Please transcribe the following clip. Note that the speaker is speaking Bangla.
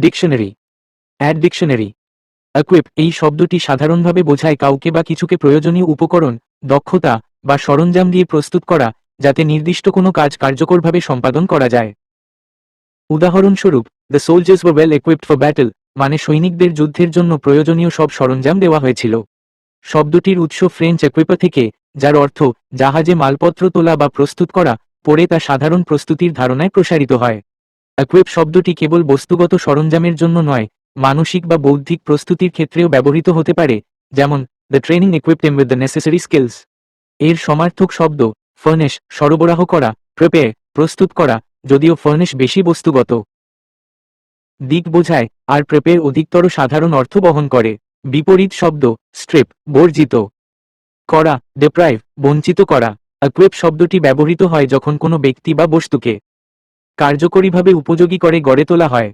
ডিকশনারি। অ্যাড ডিকশনারি অ্যাকুইপ এই শব্দটি সাধারণভাবে বোঝায় কাউকে বা কিছুকে প্রয়োজনীয় উপকরণ, দক্ষতা বা সরঞ্জাম দিয়ে প্রস্তুত করা, যাতে নির্দিষ্ট কোনো কাজ কার্যকরভাবে সম্পাদন করা যায়। উদাহরণস্বরূপ the soldiers war well equipped for battle মানে সৈনিকদের যুদ্ধের জন্য প্রয়োজনীয় সব সরঞ্জাম দেওয়া হয়েছিল। শব্দটির উৎস ফ্রেঞ্চ একুইপা থেকে, যার অর্থ জাহাজে মালপত্র তোলা বা প্রস্তুত করা, পরে তা সাধারণ প্রস্তুতির ধারণায় প্রসারিত হয়। অ্যাকুইপ শব্দটি কেবল বস্তুগত সরঞ্জামের জন্য নয়, মানসিক বা বৌদ্ধিক প্রস্তুতির ক্ষেত্রেও ব্যবহৃত হতে পারে, যেমন, the training him with the necessary skills এর সমার্থক শব্দ, ফার্নেশ সরবরাহ করা প্রেপে প্রস্তুত করা যদিও ফার্নেশ বেশি বস্তুগত। দিক বোঝায়, আর প্রেপের অধিকতর সাধারণ অর্থ বহন করে। বিপরীত শব্দ, স্ট্রিপ বর্জিত করা, ডেপ্রাইভ বঞ্চিত করা অ্যাকুয়েপ শব্দটি ব্যবহৃত হয় যখন কোনো ব্যক্তি বা বস্তুকে কার্যকরীভাবে উপযোগী করে গড়ে তোলা হয়।